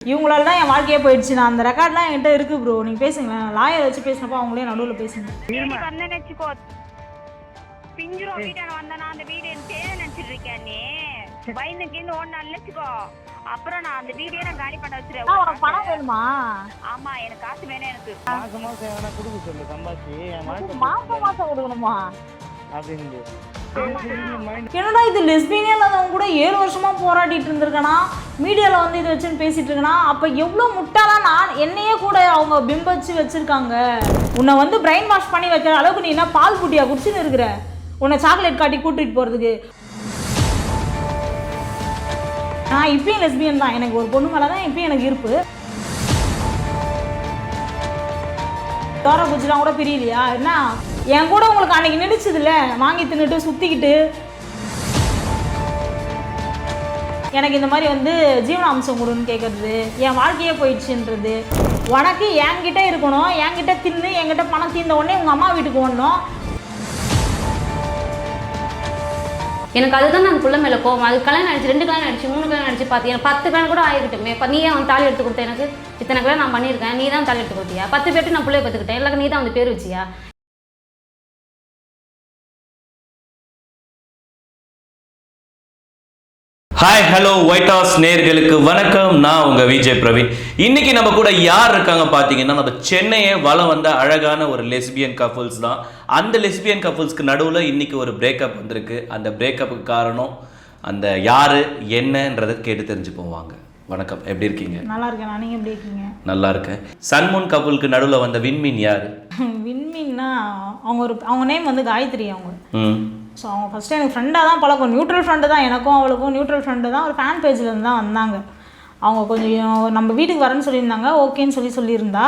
இவங்களால தான் என் வாழ்க்கையே போயிடுச்சு. நான் அந்த ரெக்கார்ட்லாம் என்கிட்ட இருக்கு ப்ரோ நீங்கள் பேசுங்களேன் லாயர் வச்சு பேசினப்போ அவங்களே நடுவில் பேசுங்க. வச்சுக்கோ பிஞ்சிரும் வீட்டான வந்தானா அந்த வீடு எனக்கு தேவை நினைச்சிட்டு இருக்கேன் நீ. பயந்துக்கு ஒன்னு வச்சுக்கோ. அப்புறம் நான் அந்த வீடியோ நான் காலி பண்ண உனக்கு பணம் வேணுமா? ஆமா எனக்கு காசு வேணும் எனக்கு. மாசம் மாசம் எதனா கொடுக்க சொல்லு சம்பாதிச்சு. என் வாழ்க்கை மாசம் மாசம் கொடுக்கணுமா? அப்படின்னு என்னடா இது லெஸ்பியனே இல்லாதவங்க கூட ஏழு வருஷமா போராடிட்டு இருந்திருக்கனா? மீடியாவில் வந்து இதை வச்சுன்னு பேசிட்டு இருக்கனா? அப்போ எவ்வளோ முட்டாளா நான் என்னையே கூட அவங்க பிம்பச்சு வச்சிருக்காங்க. உன்னை வந்து பிரெயின் வாஷ் பண்ணி வைக்கிற அளவுக்கு நீ என்ன பால் குட்டியா குடிச்சுன்னு இருக்கிற? உன்னை சாக்லேட் காட்டி கூட்டிட்டு போகிறதுக்கு நான் இப்பயும் லெஸ்பியன் தான். எனக்கு ஒரு பொண்ணு மேலே தான் இப்பயும் எனக்கு இருப்பு. தோர குச்சிலாம் கூட பிரியலையா? என்ன? என் கூட உங்களுக்கு அன்னைக்கு நினைச்சதுல வாங்கி தின்னுட்டு சுற்றிக்கிட்டு எனக்கு இந்த மாதிரி வந்து ஜீவனாம்சம் கொடுன்னு கேட்குறது என் வாழ்க்கையே போயிடுச்சுன்றது. உனக்கு என்கிட்ட இருக்கணும் என்கிட்ட தின்னு என்கிட்ட பணம் தீர்ந்த உடனே உங்கள் அம்மா வீட்டுக்கு ஓடணும். எனக்கு அதுதான் நான் புள்ள மேலே கோவம். அது கல்யாணம் ஆயிடுச்சு ரெண்டு கல்யாணம் ஆயிடுச்சு மூணு கல்யாணம் ஆயிடுச்சு பார்த்து எனக்கு பத்து கல்யாணம் கூட ஆயிருக்கட்டுமே. இப்போ நீ அவன் தாலி எடுத்து கொடுத்த எனக்கு இத்தனை கல்யாணம் நான் பண்ணியிருக்கேன். நீ தான் தாலி எடுத்து கொடுத்தியா? பத்து பேர்ட்டு நான் பிள்ளைய பார்த்துக்கிட்டேன் எல்லாருக்கும் நீ தான் வந்து பேர் வச்சியா? ஹாய் ஹலோ ஒயிட் ஹவுஸ் நேர்களுக்கு வணக்கம். நான் உங்க விஜய் பிரவீன் இன்னைக்கு நம்ம கூட யார் இருக்காங்க பார்த்தீங்கன்னா நம்ம சென்னையை வளம் வந்த அழகான ஒரு லெஸ்பியன் கப்புள்ஸ் தான். அந்த லெஸ்பியன் கப்புள்ஸ்க்கு நடுவில் இன்னைக்கு ஒரு பிரேக்கப் வந்திருக்கு. அந்த பிரேக்கப்புக்கு காரணம் அந்த யாரு என்னன்றதை கேட்டு தெரிஞ்சு போவாங்க வணக்கம். எப்படி இருக்கீங்க? நல்லா இருக்கேன். நான் எப்படி இருக்கீங்க? நல்லா இருக்கேன். சன்முன் கப்புளுக்கு நடுவில் வந்த விண்மீன் யாரு? விண்மீன்னா அவங்க ஒரு அவங்க நேம் வந்து காயத்ரி அவங்க. ஸோ அவங்க ஃபஸ்ட்டு எனக்கு ஃப்ரெண்டாக தான் பழக்கம். நியூட்ரல் ஃப்ரெண்டு தான் எனக்கும் அவளுக்கும். நியூட்ரல் ஃப்ரெண்டு தான். ஒரு ஃபேன் பேஜ்லேருந்து தான் வந்தாங்க. அவங்க கொஞ்சம் நம்ம வீட்டுக்கு வரேன்னு சொல்லியிருந்தாங்க. ஓகேன்னு சொல்லி சொல்லியிருந்தா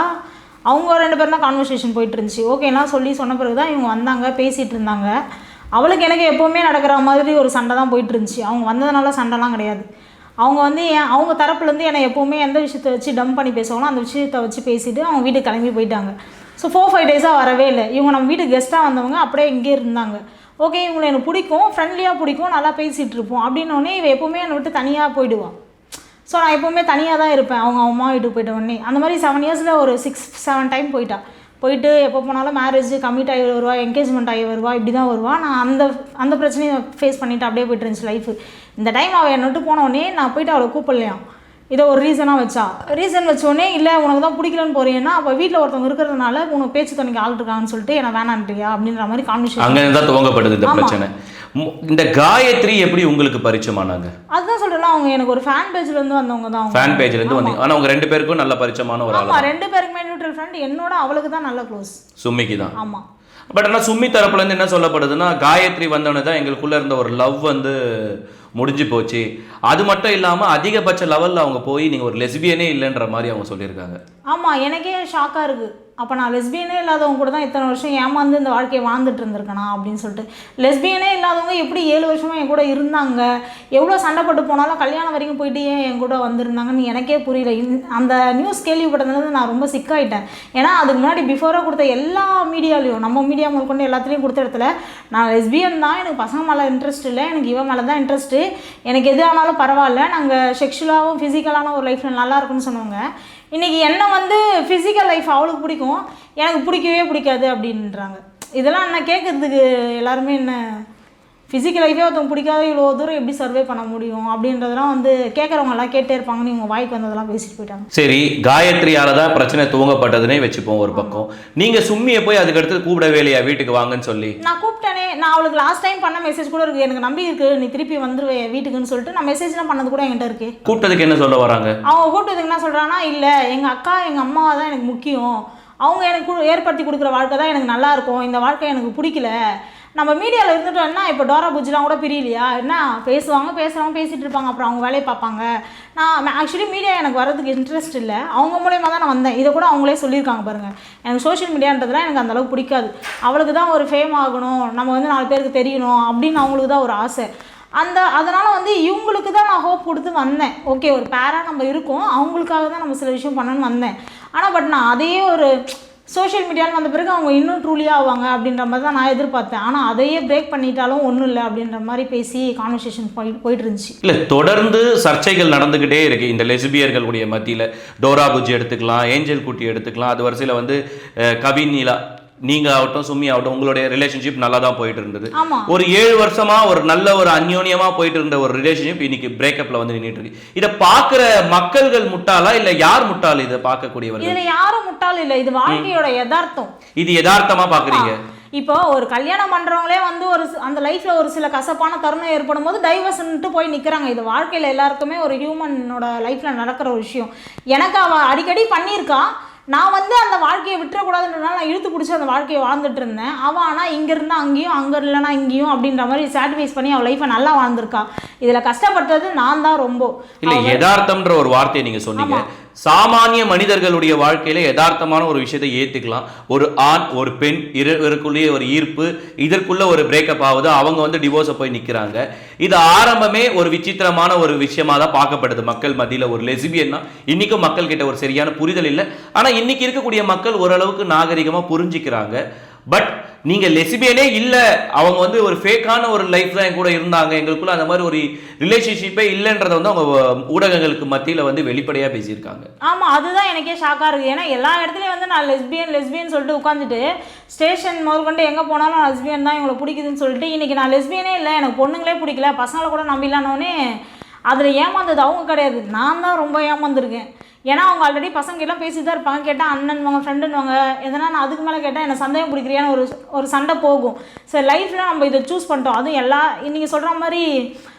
அவங்க ரெண்டு பேரும் தான் கான்வர்சேஷன் போயிட்டு இருந்துச்சு. ஓகேலாம் சொல்லி சொன்ன பிறகு தான் இவங்க வந்தாங்க பேசிகிட்டு இருந்தாங்க. அவளுக்கு எனக்கு எப்போவுமே நடக்கிற மாதிரி ஒரு சண்டை தான் போயிட்டு இருந்துச்சு. அவங்க வந்ததுனால சண்டைலாம் கிடையாது. அவங்க வந்து என் அவங்க தரப்புலேருந்து என்னை எப்போவுமே எந்த விஷயத்தை வச்சு டம்ப் பண்ணி பேசுவாங்களோ அந்த விஷயத்தை வச்சு பேசிட்டு அவங்க வீட்டுக்கு கிளம்பி போயிட்டாங்க. ஸோ ஃபோர் ஃபைவ் டேஸாக வரவே இல்லை. இவங்க நம்ம வீட்டுக்கு கெஸ்ட்டாக வந்தவங்க அப்படியே இங்கே இருந்தாங்க. ஓகே இவங்களை எனக்கு பிடிக்கும் ஃப்ரெண்ட்லியாக பிடிக்கும் நல்லா பேசிகிட்டு இருப்போம் அப்படின்னோடனே இவ எப்போவுமே என்னை விட்டு தனியாக போயிடுவான் ஸோ நான் எப்போவுமே தனியாக தான் இருப்பேன். அவங்க அம்மா வீட்டுக்கு போயிட்ட உடனே. அந்த மாதிரி செவன் இயர்ஸில் ஒரு சிக்ஸ் செவன் டைம் போயிட்டா. போயிட்டு எப்போ போனாலும் மேரேஜ் கம்மிட் ஆகி வருவா என்கேஜ்மெண்ட் ஆகி வருவா இப்படி தான் வருவா. நான் அந்த அந்த பிரச்சனையை ஃபேஸ் பண்ணிவிட்டு அப்படியே போயிட்டு இருந்துச்சு லைஃப் இந்த டைம் அவள் என்னை விட்டு போன உடனே நான் போயிட்டு அவளை கூப்பிடலையாம். இதை ஒரு ரீசனாக வச்சா. ரீசன் வச்சோடனே இல்லை உனக்கு தான் பிடிக்கலன்னு போறீங்கன்னா அப்போ வீட்டில் ஒருத்தவங்க இருக்கிறதுனால உனக்கு பேச்சு துணைக்கு ஆள் இருக்காங்கன்னு சொல்லிட்டு என்ன வேணான்றியா? அப்படின்ற மாதிரி கான்வர்சேஷன் அங்கே தான் துவங்கப்படுது இந்த. பிரச்சனை. இந்த காயத்ரி எப்படி உங்களுக்கு பரிச்சயமானாங்க அதுதான் சொல்கிறேன் அவங்க எனக்கு ஒரு ஃபேன் பேஜ்லேருந்து வந்தவங்க தான். ஃபேன் பேஜ்ல இருந்து வந்தீங்க. ஆனா உங்க ரெண்டு பேருக்கும் நல்ல பரிச்சயமான ஒரு ஆமா ரெண்டு பேருக்குமே நியூட்ரல் ஃப்ரெண்ட் என்னோட அவளுக்கு தான் நல்ல க்ளோஸ் சும்மிக்கு தான். ஆமா. பட் ஆனா சும்மி தரப்புல இருந்து என்ன சொல்லப்படுதுன்னா காயத்ரி வந்தவொடனே தான் எங்களுக்குள்ள இருந்த ஒரு லவ் வந்து முடிஞ்சு போச்சு. அது மட்டும் இல்லாமல் அதிகபட்ச லெவலில் அவங்க போய் நீங்கள் ஒரு லெஸ்பியனே இல்லைன்ற மாதிரி அவங்க சொல்லியிருக்காங்க. ஆமாம் எனக்கே ஷாக்காக இருக்குது அப்போ நான் லெஸ்பியனே இல்லாதவங்க கூட தான் இத்தனை வருஷம் ஏமாந்து இந்த வாழ்க்கையை வாழ்ந்துட்டு இருந்திருக்கேனா அப்படின்னு சொல்லிட்டு. லெஸ்பியனே இல்லாதவங்க எப்படி ஏழு வருஷமாக என் கூட இருந்தாங்க? எவ்வளோ சண்டைப்பட்டு போனாலும் கல்யாணம் வரைக்கும் போயிட்டு ஏன் என் கூட வந்திருந்தாங்கன்னு எனக்கே புரியல. இந்- அந்த நியூஸ் கேள்விப்பட்டதுலேருந்து நான் ரொம்ப சிக்காயிட்டேன். ஏன்னா அதுக்கு முன்னாடி பிஃபோராக கொடுத்த எல்லா மீடியாலையும் நம்ம மீடியா முதற்கொண்டு எல்லாத்துலேயும் கொடுத்த இடத்துல நான் லெஸ்பியன் தான் எனக்கு பசங்க மேலே இன்ட்ரெஸ்ட் இல்லை எனக்கு இவன் மேலே தான் இன்ட்ரெஸ்ட்டு எனக்கு எது ஆனாலும் பரவாயில்ல. நாங்கள் செக்ஷுவலாகவும் ஃபிசிக்கலான ஒரு லைஃப்பில் நல்லா இருக்குன்னு சொன்னவங்க. இன்றைக்கி என்னை வந்து ஃபிசிக்கல் லைஃப் அவளுக்கு பிடிக்கும். எனக்கு பிடிக்கவே பிடிக்காது அப்படின்றாங்க. இதெல்லாம் என்ன கேட்குறதுக்கு எல்லாருமே என்ன ஃபிசிக்கல் லைஃபே ஒருத்தவங்க பிடிக்காத இவ்வளோ தூரம் எப்படி சர்வே பண்ண முடியும் அப்படின்றதெல்லாம் வந்து கேட்குறவங்க எல்லாம் கேட்டே இருப்பாங்கன்னு இவங்க வாய்க்கு வந்ததெல்லாம் பேசிட்டு போயிட்டாங்க. சரி காயத்ரியால தான் பிரச்சனை துவங்கப்பட்டதுனே வச்சுப்போம் ஒரு பக்கம். நீங்க சும்மியை போய் அதுக்கடுத்து கூப்பிடவே இல்லையா வீட்டுக்கு வாங்கன்னு சொல்லி. நான் கூப்பிட்டேனே. நான் அவளுக்கு லாஸ்ட் டைம் பண்ண மெசேஜ் கூட இருக்குது எனக்கு நம்பி இருக்குது நீ திருப்பி வந்துருவே வீட்டுக்குன்னு சொல்லிட்டு நான் மெசேஜ்லாம் பண்ணது கூட என்கிட்ட இருக்குது கூப்பிட்டதுக்கு என்ன சொல்ல வராங்க? அவங்க கூப்பிட்டதுக்கு என்ன சொல்கிறாங்கன்னா இல்லை எங்கள் அக்கா எங்கள் அம்மா தான் எனக்கு முக்கியம். அவங்க எனக்கு ஏற்படுத்தி கொடுக்குற வாழ்க்கை தான் எனக்கு நல்லா இருக்கும். இந்த வாழ்க்கை எனக்கு பிடிக்கல. நம்ம மீடியாவில் இருந்துட்டோம்னா இப்போ டோரா புஜ்லாம் கூட பிரியலையா? என்ன? பேசுவாங்க பேசுகிறவங்க பேசிகிட்டு இருப்பாங்க அப்புறம் அவங்க வேலையை பார்ப்பாங்க. நான் ஆக்சுவலி மீடியா எனக்கு வரதுக்கு இன்ட்ரெஸ்ட் இல்லை. அவங்க மூலயமா தான் நான் வந்தேன். இதை கூட அவங்களே சொல்லியிருக்காங்க பாருங்கள் எனக்கு சோஷியல் மீடியான்றதுலாம் எனக்கு அந்தளவுக்கு பிடிக்காது. அவளுக்கு தான் ஒரு ஃபேம் ஆகணும். நம்ம வந்து நாலு பேருக்கு தெரியணும் அப்படின்னு அவங்களுக்கு தான் ஒரு ஆசை. அந்த அதனால் வந்து இவங்களுக்கு தான் நான் ஹோப் கொடுத்து வந்தேன். ஓகே ஒரு பேராக நம்ம இருக்கோம். அவங்களுக்காக தான் நம்ம சில விஷயம் பண்ணணும்னு வந்தேன். ஆனால் பட் நான் அதையே ஒரு சோஷியல் மீடியாவில் வந்த பிறகு அவங்க இன்னும் ட்ரூலியாக ஆவாங்க அப்படின்ற மாதிரி தான் நான் எதிர்பார்த்தேன். ஆனால் அதையே பிரேக் பண்ணிட்டாலும் ஒன்றும் இல்லை அப்படின்ற மாதிரி பேசி கான்வர்சேஷன் போய் போயிட்டு இருந்துச்சு இல்லை தொடர்ந்து சர்ச்சைகள் நடந்துக்கிட்டே இருக்கு. இந்த லெஸ்பியர்களுடைய மத்தியில் டோரா புஜி எடுத்துக்கலாம் ஏஞ்சல் குட்டி எடுத்துக்கலாம். அது வரிசையில் வந்து அஹ், கவின் நீலா நீங்க ஆகட்டும் சும்மி ஆகட்டும் உங்களுடைய ரிலேஷன்ஷிப் நல்லா தான் போயிட்டு இருந்தது ஒரு ஏழு வருஷமா ஒரு நல்ல ஒரு அந்யோன்யமா போயிட்டு இருந்த ஒரு ரிலேஷன்ஷிப் இன்னைக்கு பிரேக்கப்ல வந்து நின்றுட்டு இருக்கு. இதை பார்க்குற மக்கள்கள் முட்டாளா இல்ல யார் முட்டாள் இதை பார்க்கக்கூடியவர்கள்? இதில் யாரும் முட்டாள் இல்லை. இது வாழ்க்கையோட யதார்த்தம். இது யதார்த்தமா பாக்குறீங்க இப்போ ஒரு கல்யாணம் பண்றவங்களே வந்து ஒரு அந்த லைஃப்ல ஒரு சில கசப்பான தருணம் ஏற்படும் போது டைவர்ஸ்ன்ட்டு போய் நிக்கிறாங்க. இது வாழ்க்கையில எல்லாருக்குமே ஒரு ஹியூமனோட லைஃப்ல நடக்கிற ஒரு விஷயம். எனக்கு அவ அடிக்கடி பண்ணியிருக்கா. நான் வந்து அந்த வாழ்க்கையை விட்டுறக்கூடாதுன்றனால நான் இழுத்து பிடிச்சி அந்த வாழ்க்கையை வாழ்ந்துட்டு இருந்தேன். அவள் ஆனால் இங்கே இருந்தா அங்கேயும் அங்கே இல்லைனா இங்கேயும் அப்படின்ற மாதிரி சாட்டிஸ்ஃபைஸ் பண்ணி அவள் லைஃப்பை நல்லா வாழ்ந்திருக்கா. இதில் கஷ்டப்பட்டது நான் தான் ரொம்ப. இல்ல யதார்த்தம்ன்ற ஒரு வார்த்தையை நீங்க சொன்னீங்க. சாமானிய மனிதர்களுடைய வாழ்க்கையில யதார்த்தமான ஒரு விஷயத்தை ஏற்றுக்கலாம் ஒரு ஆண் ஒரு பெண் இருவருக்குள்ளேயே ஒரு ஈர்ப்பு இதற்குள்ள ஒரு பிரேக்கப் ஆகுது அவங்க வந்து டிவோர்ஸை போய் நிற்கிறாங்க இது ஆரம்பமே ஒரு விசித்திரமான ஒரு விஷயமா தான் பார்க்கப்படுது மக்கள் மத்தியில். ஒரு லெசிபியன்னா இன்னைக்கும் மக்கள் கிட்ட ஒரு சரியான புரிதல் இல்லை. ஆனால் இன்னைக்கு இருக்கக்கூடிய மக்கள் ஓரளவுக்கு நாகரிகமாக புரிஞ்சிக்கிறாங்க. பட் நீங்கள் லெசிபியனே இல்லை அவங்க வந்து ஒரு ஃபேக்கான ஒரு லைஃப் தான் என் கூட இருந்தாங்க. எங்களுக்குள்ள அந்த மாதிரி ஒரு ரிலேஷன்ஷிப்பே இல்லைன்றத வந்து அவங்க ஊடகங்களுக்கு மத்தியில் வந்து வெளிப்படையாக பேசியிருக்காங்க. ஆமாம் அதுதான் எனக்கே ஷாக்காக இருக்குது ஏன்னா எல்லா இடத்துலையும் வந்து நான் லெஸ்பியன் லெஸ்பியன் சொல்லிட்டு உட்காந்துட்டு ஸ்டேஷன் முதற்கொண்டு எங்கே போனாலும் நான் லெஸ்பியன் தான் இவங்களை பிடிக்குதுன்னு சொல்லிட்டு இன்றைக்கி நான் லெஸ்பியனே இல்லை. எனக்கு பொண்ணுங்களே பிடிக்கல. பசங்களை கூட நம்பிலானோடனே அதில் ஏமாந்தது அவங்க கிடையாது. நான் தான் ரொம்ப ஏமாந்துருக்கேன். ஏன்னா அவங்க ஆல்ரெடி பசங்க எல்லாம் பேசிட்டு தான் இருப்பாங்க. கேட்டால் அண்ணன்வாங்க ஃப்ரெண்டுன்னுவாங்க எதனா நான் அதுக்கு மேலே கேட்டால் என்ன சந்தேகம் பிடிக்கிறியான்னு ஒரு ஒரு சண்டை போகும். சரி லைஃப்பில் நம்ம இதை சூஸ் பண்ணிட்டோம். அதுவும் எல்லா நீங்கள் சொல்கிற மாதிரி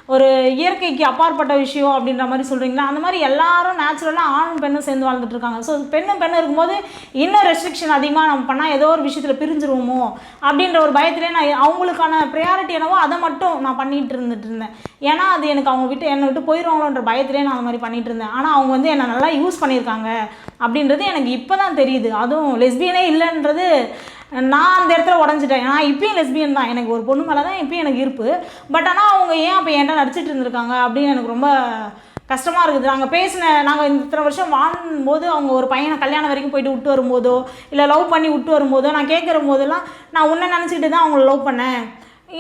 ஒரு இயற்கைக்கு அப்பாற்பட்ட விஷயம் அப்படின்ற மாதிரி சொல்கிறீங்கன்னா அந்த மாதிரி எல்லாரும் நேச்சுரலாக ஆணும் பெண்ணும் சேர்ந்து வாழ்ந்துட்டுருக்காங்க ஸோ பெண்ணும் பெண்ணும் இருக்கும்போது இன்னும் ரெஸ்ட்ரிக்ஷன் அதிகமாக நம்ம பண்ணால் ஏதோ ஒரு விஷயத்தில் பிரிஞ்சிருவோமோ? அப்படின்ற ஒரு பயத்திலே நான் அவங்களுக்கான ப்ரையாரிட்டி என்னவோ அதை மட்டும் நான் பண்ணிகிட்டு இருந்துட்டு இருந்தேன். ஏன்னா அது எனக்கு அவங்க விட்டு என்னை விட்டு போயிடுவாங்களோன்ற பயத்திலே நான் அந்த மாதிரி பண்ணிகிட்டு இருந்தேன். ஆனால் அவங்க வந்து என்னை நல்லா யூஸ் பண்ணியிருக்காங்க அப்படின்றது எனக்கு இப்போ தான் தெரியுது. அதுவும் லெஸ்பியனே இல்லைன்றது நான் அந்த இடத்துல உடஞ்சிட்டேன். நான் இப்பயும் லெஸ்பியன் தான். எனக்கு ஒரு பொண்ணு மேலே தான் இப்பயும் எனக்கு இருப்பு. பட் ஆனால் அவங்க ஏன் அப்போ என்கிட்ட நடிச்சிட்டு இருந்திருக்காங்க அப்படின்னு எனக்கு ரொம்ப கஷ்டமாக இருக்குது. நாங்கள் பேசின நாங்கள் இந்த இத்தனை வருஷம் வாழும்போது அவங்க ஒரு பையனை கல்யாணம் வரைக்கும் போயிட்டு விட்டு வரும்போதோ இல்லை லவ் பண்ணி விட்டு வரும்போதோ நான் கேட்குற போதெல்லாம் நான் உன்னை நினச்சிக்கிட்டு தான் அவங்கள லவ் பண்ணேன்.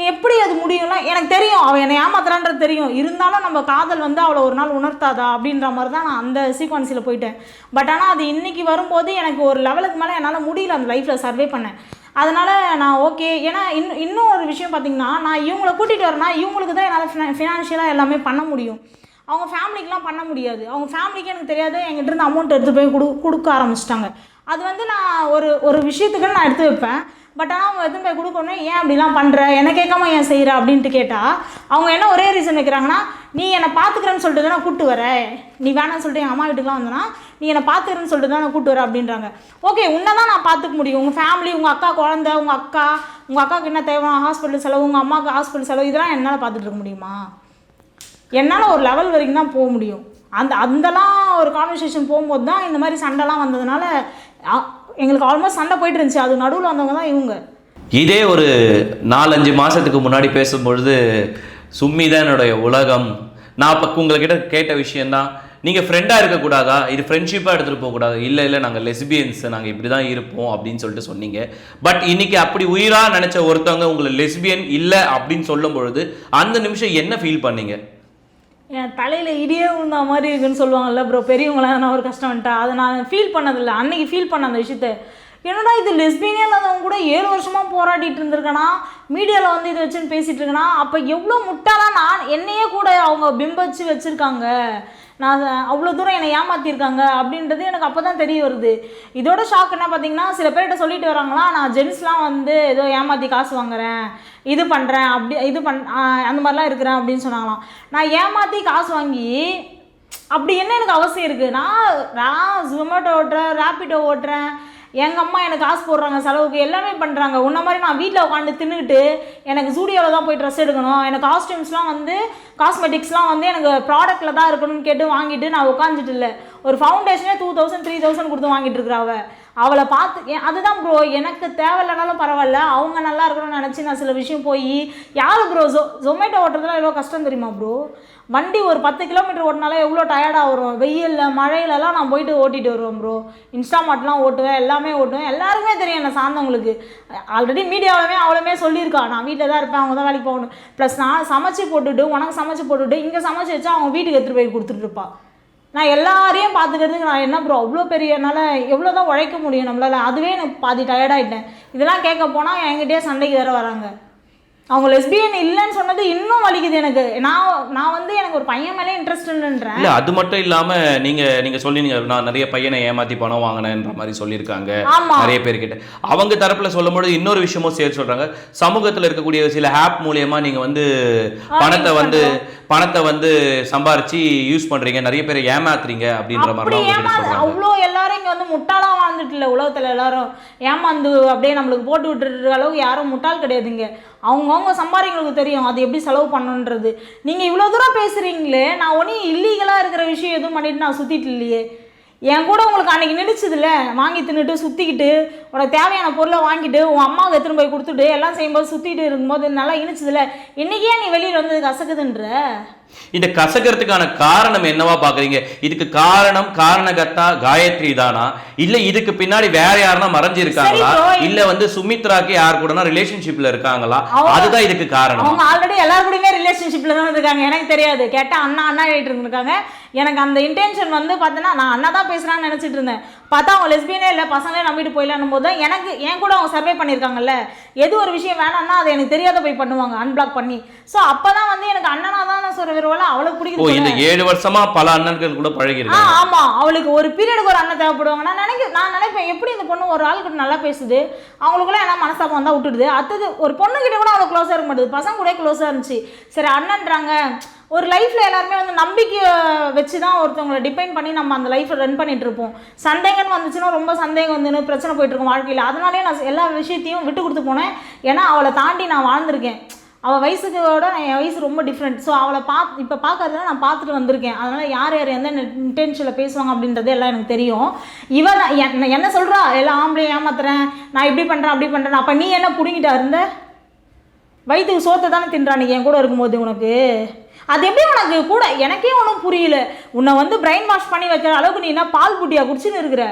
எப்படி அது முடியும்னா எனக்கு தெரியும் அவள் என்னை ஏமாத்துறான்றது தெரியும். இருந்தாலும் நம்ம காதல் வந்து அவளை ஒரு நாள் உணர்த்தாதா அப்படின்ற மாதிரி தான் நான் அந்த சீக்வன்ஸில் போயிட்டேன். பட் ஆனால் அது இன்றைக்கி வரும்போது எனக்கு ஒரு லெவலுக்கு மேலே என்னால் முடியல அந்த லைஃப்பில் சர்வே பண்ணேன் அதனால் நான் ஓகே ஏன்னா இன்னும் இன்னும் ஒரு விஷயம் பார்த்திங்கன்னா நான் இவங்களை கூட்டிகிட்டு வரேன்னா இவங்களுக்கு தான் என்னால் ஃபினான்ஷியலாக எல்லாமே பண்ண முடியும். அவங்க ஃபேமிலிக்கெலாம் பண்ண முடியாது. அவங்க ஃபேமிலிக்கு எனக்கு தெரியாது என்கிட்ட இருந்து அமௌண்ட் எடுத்து போய் கொடு கொடுக்க ஆரம்பிச்சிட்டாங்க. அது வந்து நான் ஒரு ஒரு விஷயத்துக்கு நான் எடுத்து வைப்பேன். பட் ஆனால் அவங்க எதுவும் போய் கொடுக்கணும் ஏன் அப்படிலாம் பண்ணுற என்ன கேட்காம ஏன் செய்கிற அப்படின்ட்டு கேட்டால் அவங்க என்ன ஒரே ரீசன் வைக்கிறாங்கன்னா நீ என்னை பார்த்துக்கிறேன்னு சொல்லிட்டு தான் நான் கூப்பிட்டு வர. நீ வேணாம்னு சொல்லிட்டு எங்கள் அம்மா வீட்டுக்குலாம் வந்தனா நீ என்னை பார்த்துக்கிறேன்னு சொல்லிட்டு தான் நான் கூப்பிட்டு வர அப்படின்றாங்க. ஓகே உன்னை தான் நான் பார்த்துக்க முடியும். உங்கள் ஃபேமிலி உங்கள் அக்கா குழந்த உங்கள் அக்கா உங்கள் அக்காவுக்கு என்ன தேவை ஹாஸ்பிட்டல் செலவு உங்கள் அம்மாவுக்கு ஹாஸ்பிட்டல் செலவு இதெல்லாம் என்னால் பார்த்துட்டு இருக்க முடியுமா? என்னால் ஒரு லெவல் வரைக்கும் தான் போக முடியும். அந்த அந்தலாம் ஒரு கான்வர்சேஷன் போகும்போது தான் இந்த மாதிரி சண்டைலாம் வந்ததுனால எங்களுக்கு ஆல்மோஸ்ட் சண்டை போயிட்டு இருந்துச்சு அது நடுவில் வந்தவங்க தான் இவங்க. இதே ஒரு நாலஞ்சு மாதத்துக்கு முன்னாடி பேசும்பொழுது சும்மி தான் என்னுடைய உலகம். நான் அப்போ உங்கள்கிட்ட கேட்ட விஷயந்தான் நீங்கள் ஃப்ரெண்டாக இருக்கக்கூடாதா இது ஃப்ரெண்ட்ஷிப்பாக எடுத்துகிட்டு போகக்கூடாது இல்லை இல்லை நாங்கள் லெஸ்பியன்ஸ் நாங்கள் இப்படி தான் இருப்போம் அப்படின்னு சொல்லிட்டு சொன்னீங்க. பட் இன்றைக்கி அப்படி உயிராக நினச்ச ஒருத்தவங்க உங்களை லெஸ்பியன் இல்லை அப்படின்னு சொல்லும் பொழுது அந்த நிமிஷம் என்ன ஃபீல் பண்ணீங்க? என் தலையில் இடியே விழுந்த மாதிரி இருக்குன்னு சொல்லுவாங்கல்ல ப்ரோ பெரியவங்களாம் நான் ஒரு கஷ்டம் வந்துட்டேன் அதை நான் ஃபீல் பண்ணதில்லை. அன்னைக்கு ஃபீல் பண்ண அந்த விஷயத்த. என்னடா இது லெஸ்பியனே இல்லாதவங்க கூட ஏழு வருஷமாக போராடிட்டு இருந்திருக்கனா? மீடியாவில் வந்து இதை வச்சுன்னு பேசிகிட்டு இருக்கனா? அப்போ எவ்வளோ முட்டாளாக நான் என்னையே கூட அவங்க பிம்பச்சு வச்சுருக்காங்க. நான் அதை- அவ்வளோ தூரம் என்னை ஏமாற்றிருக்காங்க அப்படின்றது எனக்கு அப்போ தான் தெரிய வருது. இதோட ஷாக் என்ன பார்த்தீங்கன்னா சில பேர்கிட்ட சொல்லிட்டு வராங்களா நான் ஜென்ஸ்லாம் வந்து ஏதோ ஏமாற்றி காசு வாங்குறேன். இது பண்ணுறேன் அப்படி இது பண் அந்த மாதிரிலாம் இருக்கிறேன் அப்படின்னு சொன்னாங்களாம். நான் ஏமாற்றி காசு வாங்கி அப்படி என்ன எனக்கு அவசியம் இருக்குது நான் நான் ஜொமேட்டோ ஓட்டுறேன் ரேப்பிடோ ஓட்டுறேன். எங்கள் அம்மா எனக்கு காசு போடுறாங்க செலவுக்கு எல்லாமே பண்ணுறாங்க உன்ன மாதிரி நான் வீட்டில் உட்காந்து தின்னுக்கிட்டு எனக்கு ஜூடியோவில் தான் போய் ட்ரெஸ் எடுக்கணும். எனக்கு காஸ்டியூம்ஸ்லாம் வந்து காஸ்மெட்டிக்ஸ்லாம் வந்து எனக்கு ப்ராடக்ட்டில் தான் இருக்கணும்னு கேட்டு வாங்கிட்டு நான் உட்காந்துட்டு இல்லை. ஒரு ஃபவுண்டேஷனே டூ தௌசண்ட் த்ரீ தௌசண்ட் கொடுத்து வாங்கிட்டு இருக்கிறாவ அவளை பார்த்து ஏன் அதுதான் ப்ரோ எனக்கு தேவையில்லைனாலும் பரவாயில்ல. அவங்க நல்லா இருக்கணும்னு நினச்சி நான் சில விஷயம் போய் யார் ப்ரோ ஜொ ஜொமேட்டோ ஓட்டுறதுலாம் எவ்வளோ கஷ்டம் தெரியுமா ப்ரோ வண்டி ஒரு பத்து கிலோமீட்டர் ஓட்டினாலே எவ்வளோ டயர்டாக வரும் வெயிலில் மழையிலலாம் நான் போயிட்டு ஓட்டிட்டு வருவேன் ப்ரோ இன்ஸ்டாமார்ட்லாம் ஓட்டுவேன் எல்லாமே ஓட்டுவேன். எல்லாருக்குமே தெரியும் என்னை சார்ந்தவங்களுக்கு ஆல்ரெடி மீடியாவிலுமே அவளுமே சொல்லியிருக்கா. நான் வீட்டில் தான் இருப்பேன் அவங்க தான் வேலைக்கு போகணும். ப்ளஸ் நான் சமைச்சு போட்டுட்டு உனக்கு சமைச்சு போட்டுட்டு இங்கே சமைச்சு வச்சா அவங்க வீட்டுக்கு எடுத்துகிட்டு போய் கொடுத்துட்ருப்பா நான் எல்லாரையும் பார்த்துக்கிறதுக்கு நான் என்ன ப்ரோ அவ்வளோ பெரிய என்னால் எவ்வளோ தான் உழைக்க முடியும் நம்மளால்? அதுவே எனக்கு பாதி டயர்டாயிட்டேன் இதெல்லாம் கேட்க போனால் என்கிட்டயே சண்டைக்கு வேற வராங்க. அவங்க லெஸ்பியன் இல்லைன்னு சொன்னது இன்னும் வலிக்குது எனக்கு. நான் நான் வந்து எனக்கு ஒரு பையன் மேலே இன்ட்ரெஸ்ட்ன்றேன் இல்ல அது மட்டும் இல்லாம நீங்க நீங்க சொன்னீங்க நான் நிறைய பையனை ஏமாத்தி பணம் வாங்கினேன்ற மாதிரி சொல்லியிருக்காங்க நிறைய பேர்கிட்ட. அவங்க தரப்புல சொல்லும்பொழுது இன்னொரு விஷயமும் சேர்த்து சொல்றாங்க. சமூகத்துல இருக்கக்கூடிய சில ஆப் மூலியமா நீங்க வந்து பணத்தை வந்து பணத்தை வந்து சம்பாரிச்சு யூஸ் பண்றீங்க நிறைய பேரை ஏமாத்துறீங்க அப்படின்ற அப்படி மாதிரி அவ்வளோ எல்லாரும் இங்கே வந்து முட்டாளாக வாழ்ந்துட்டு இல்லை உலகத்தில் எல்லாரும். ஏமாந்து அப்படியே நம்மளுக்கு போட்டு விட்டுற அளவுக்கு யாரும் முட்டாள் கிடையாதுங்க. அவங்கவுங்க சம்பாதிங்களுக்கு தெரியும் அது எப்படி செலவு பண்ணணுன்றது நீங்கள் இவ்வளோ தூரம் பேசுகிறீங்களே நான் ஒன்றும் இல்லீகலாக இருக்கிற விஷயம் எதுவும் பண்ணிட்டு நான் சுற்றிட்டு இல்லையே. என் கூட உங்களுக்கு அன்னைக்கு நினைச்சதுல வாங்கி தின்னுட்டு சுற்றிக்கிட்டு உனக்கு தேவையான பொருளை வாங்கிட்டு உன் அம்மாவுக்கு எடுத்துன்னு போய் கொடுத்துட்டு எல்லாம் செய்யும்போது சுற்றிட்டு இருக்கும்போது நல்லா இனிச்சதுல இன்னைக்கே நீ வெளியில் வந்தது கசக்குதுன்ற? இந்த கசக்கிறதுக்கான காரணம் என்னவா பாக்குறீங்க இதுக்கு காரணம் காரணகர்த்தா காயத்ரி தானா? இல்ல இதுக்கு பின்னாடி வேற யாருன்னா மறைஞ்சிருக்காங்களா? இல்ல வந்து சுமித்ராக்கு யார் கூடனா ரிலேஷன்ஷிப்ல இருக்காங்களா? அதுதான் இதுக்கு காரணம். அவங்க ஆல்ரெடி எல்லாரு கூடயுமே ரிலேஷன்ஷிப்பில் தான் இருக்காங்க. எனக்கு தெரியாது. கேட்டால் அண்ணா அண்ணா ஆகிட்டு இருந்திருக்காங்க. எனக்கு அந்த இன்டென்ஷன் வந்து பார்த்தோன்னா நான் அண்ணா தான் பேசுகிறாங்கன்னு நினச்சிட்டு இருந்தேன். பார்த்தா அவங்க லெஸ்பியனே இல்லை பசங்களே நம்பிட்டு போயிடலான்னும் போது எனக்கு என் கூட அவங்க சர்வே பண்ணியிருக்காங்கல்ல எது ஒரு விஷயம் வேணாம்னா அது எனக்கு தெரியாத போய் பண்ணுவாங்க அன்பிளாக் பண்ணி. ஸோ அப்போ தான் வந்து எனக்கு அண்ணனா தான் நான் சொல்கிற விருவல அவளுக்கு ஓ பிடிக்குது இந்த. ஏழு வருஷமா பல அண்ணன்கள் கூட பழகி ஆ ஆமாம் அவளுக்கு ஒரு பீரியடுக்கு ஒரு அண்ணன் தேவைப்படுவாங்க. நான் நினைக்க நான் நினைப்பேன் எப்படி இந்த பொண்ணு ஒரு ஆளுக்கு நல்லா பேசுது அவங்களுக்குள்ள என்ன மனஸ்தாபம் வந்தால் விட்டுடுது. அடுத்தது ஒரு பொண்ணுகிட்ட கூட அவ்வளோ க்ளோஸாக இருக்க மாட்டேது. பசங்க கூட க்ளோஸாக இருந்துச்சு. சரி அண்ணன்றாங்க ஒரு லைஃப்பில் எல்லாருமே வந்து நம்பிக்கையை வச்சு தான் ஒருத்தவங்களை டிபெண்ட் பண்ணி நம்ம அந்த லைஃப்பை ரன் பண்ணிட்டு இருப்போம். சந்தேகம்னு வந்துச்சுன்னா ரொம்ப சந்தேகம் வந்துன்னு பிரச்சனை போயிட்டு இருக்கும் வாழ்க்கையில். அதனாலே நான் எல்லா விஷயத்தையும் விட்டு கொடுத்து போனேன். ஏன்னா அவளை தாண்டி நான் வாழ்ந்திருக்கேன். அவள் வயசுக்கோட என் வயசு ரொம்ப டிஃப்ரெண்ட் ஸோ அவளை பா இப்போ பார்க்கறதுல நான் பார்த்துட்டு வந்திருக்கேன். அதனால் யார் யார் எந்த இன்டென்ஷனில் பேசுவாங்க அப்படின்றது எல்லாம் எனக்கு தெரியும். இவன் தான் என்ன என்ன சொல்கிறா எல்லாம் ஆம்பளையும் ஏமாத்துறேன். நான் இப்படி பண்ணுறேன் அப்படி பண்ணுறேன் அப்போ நீ என்ன பிடுங்கிட்டா இருந்த? வயிற்றுக்கு சோத்தை தானே தின்றானுங்க என் கூட இருக்கும்போது உனக்கு? அது எப்படி உனக்கு கூட எனக்கே ஒன்றும் புரியல. உன்னை வந்து பிரெயின் வாஷ் பண்ணி வைக்கிற அளவுக்கு நீ என்ன பால் புட்டியாக குடிச்சுன்னு இருக்கிற?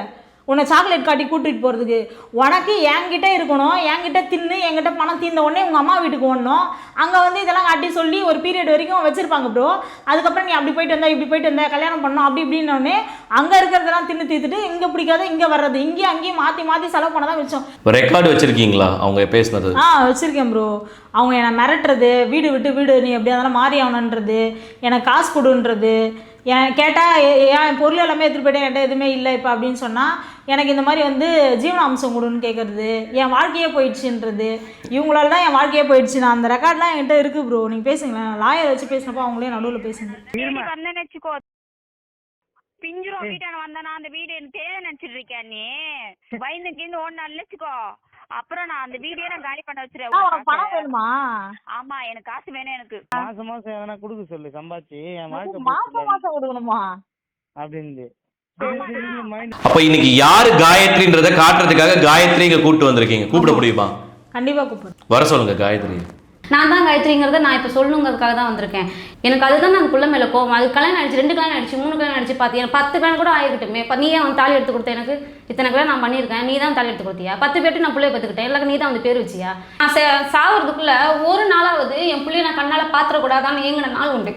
உன்னை சாக்லேட் காட்டி கூட்டிகிட்டு போகிறதுக்கு உனக்கு என்கிட்ட இருக்கணும் என்கிட்ட தின்னு என்கிட்ட பணம் தீர்ந்த உடனே உங்கள் அம்மா வீட்டுக்கு ஓடணும். அங்கே வந்து இதெல்லாம் காட்டி சொல்லி ஒரு பீரியட் வரைக்கும் வச்சுருப்பாங்க ப்ரோ அதுக்கப்புறம் நீ அப்படி போயிட்டு வந்தா இப்படி போயிட்டு வந்த கல்யாணம் பண்ணோம் அப்படி இப்படின்னோடனே அங்கே இருக்கிறதெல்லாம் தின்னு தீர்த்துட்டு இங்கே பிடிக்காத இங்கே வர்றது இங்கேயும் அங்கேயும் மாற்றி மாற்றி செலவு பண்ண தான் வச்சோம் ரெக்கார்டு வச்சிருக்கீங்களா? அவங்க பேசுனது. ஆ வச்சுருக்கேன் ப்ரோ அவங்க என்னை மிரட்டுறது வீடு விட்டு வீடு நீ எப்படியா இருந்தாலும் மாறி ஆகணுன்றது எனக்கு காசு கொடுன்றது. என் கேட்டால் என் பொருள் எல்லாமே எடுத்துகிட்டு போயிட்டேன் என்கிட்ட எதுவுமே இல்லை இப்போ அப்படின்னு சொன்னால் எனக்கு இந்த மாதிரி வந்து ஜீவனாம்சம் கொடுன்னு கேட்குறது என் வாழ்க்கையே போயிடுச்சுன்றது இவங்களால தான் என் வாழ்க்கையே போயிடுச்சு. நான் அந்த ரெக்கார்ட்லாம் என்கிட்ட இருக்குது ப்ரோ நீங்கள் பேசுங்களேன். லாயர் வச்சு பேசினப்போ அவங்களே நடுவில் பேசுங்க பிஞ்சிரும் வீட்டான வந்தானா. அந்த வீடு தேவை நினைச்சிட்டு இருக்கியா நீ. பயந்து கீந்து ஓடினா வச்சுக்கோ அப்புறம் நான் அந்த வீடியோ நான் காலி பண்ண ஆ, உனக்கு பணம் வேணுமா? ஆமா எனக்கு காசு வேணும் எனக்கு. மாசம் மாசம் எதனா கொடுக்க சொல்லு சம்பாதிச்சு. என் வாழ்க்கை மாசம் மாசம் கொடுக்கணுமா? அப்படின்னு அப்ப இன்னைக்கு யாரு காயத்ரின்றத காட்டுறதுக்காக காயத்ரி இங்க கூப்பிட்டு வந்திருக்கீங்க? கூப்பிட முடியுமா? கண்டிப்பாக கூப்பிடுறேன். வர சொல்லுங்க காயத்ரி. நான் தான் காயத்ரிங்கிறத நான் இப்போ சொல்லணுங்கிறதுக்காக தான் வந்திருக்கேன். எனக்கு அதுதான் நான் புள்ள மேலே கோவம். அது கல்யாணம் ஆயிடுச்சு ரெண்டு கல்யாணம் ஆயிடுச்சு மூணு கல்யாணம் ஆயிடுச்சு பார்த்து எனக்கு பத்து கல்யாணம் கூட ஆயிருக்கட்டுமே. இப்போ நீ ஏன் வந்து தாலி எடுத்து கொடுத்த எனக்கு இத்தனை கல்யாணம் நான் பண்ணியிருக்கேன். நீ தான் தாலி எடுத்து கொடுத்தியா? பத்து பேர்ட்டு நான் பிள்ளைய பார்த்துக்கிட்டேன் எல்லாருக்கும் நீ தான் வந்து பேர் வச்சியா? நான் சாவறதுக்குள்ள ஒரு நாளாவது என் பிள்ளைய நான் கண்ணால் பாத்திரக்கூடாதான்னு ஏங்கின நாள் உண்டு.